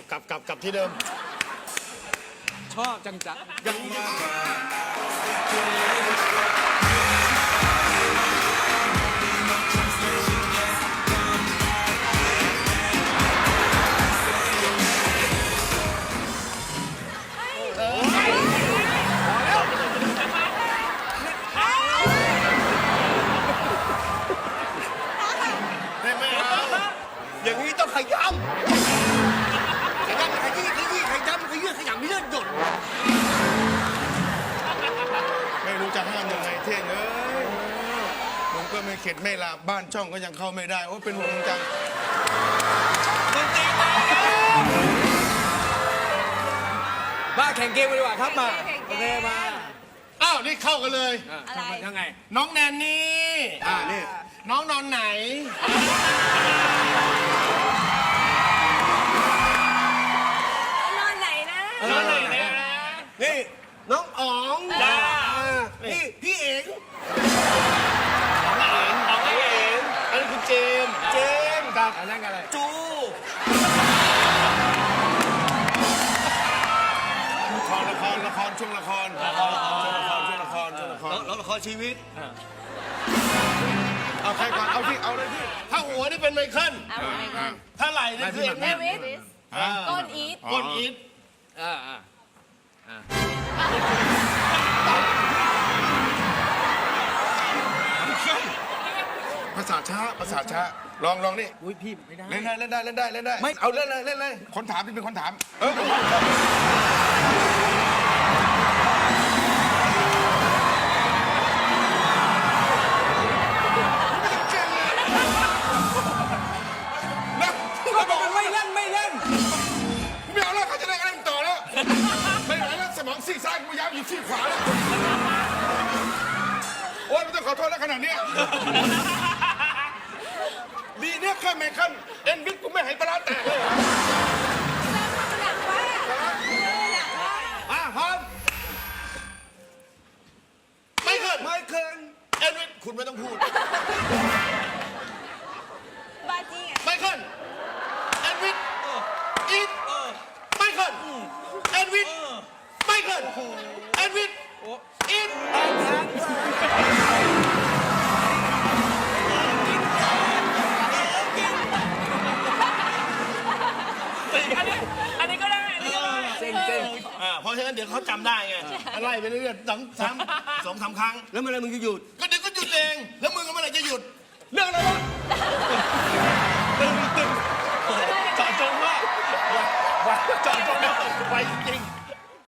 ลับกลับกลับกลับที่เดิม ชอบจังจะยังมา จะห้ามยังไงเท่งเอ้ยผมก็ไม่เข็ดไม่ลาบ้านช่องก็ยังเข้าไม่ได้ โอ้เป็นห่วงจังบ้าแข่งเกมกันดีกว่าครับมาแข่งโอเกเคมมาอ้าวนี่เข้ากันเลย อะอะไร ทำยังไง น้องแนนนี่ อ่านี่ น้องนอนไหน น อันนั้นกันอะไร จูละครละครละครช่วงละครละครช่วงละครช่วงละครช่วงละครแล้วละครชีวิต เอาใครก่อนเอาที่เอาเลยที่ถ้าหัวนี่เป็นไมเคิลเอาไปก่อนถ้าไหล่นี่คือเอ็มเอเอ็มวิสก้นอีทก้นอีทอ่าอ่า ช้าภาษาช้าลองลองนี่อุ้ยพี่ไม่ได้ เล่นได้เล่นได้เล่นได้เล่นได้ไม่ เอาเล่นเลยเล่นเลยคนถามที่เป็นคนถามเออนะเขาบอกว่าไม่เล่นไม่เล่น ไม่เอาแล้วเขาจะได้เล่นต่อแล้วไม่ไหวแล้วสมองซีกซ้ายกูพยายามอยู่ซีกขวาแล้วโอ๊ยไม่ต้องขอโทษแล้วขนาดเนี้ยดีเนี่ยแค่ไมเคิลเอ็นวิทกูไม่ ให้ปลาร้าแตกเลยหนักว่าหนักว่าอะพร้อมไม่เคิลไม่เคินเอ็นวิทคุณไม่ต้องพูด บาจีอะไมเคิลเอ็นวิทอีทไมเคิลเอ็นวิทไมเคิลเอ็นวิทอีทอันาเพราะฉะนั้นเดี๋ยวเขาจำได้ไงไล่ไปเรื่อยๆสองสามสองสามครั้ง แล้วเมื่อไหรมึงจะหยุด ก็เดี๋ยวก็หยุดเอง แล้วมึงก็เมื่อไหร่จะหยุด เรื่องอะไรวะเจาะจงมากเจาะจงมากไปจริง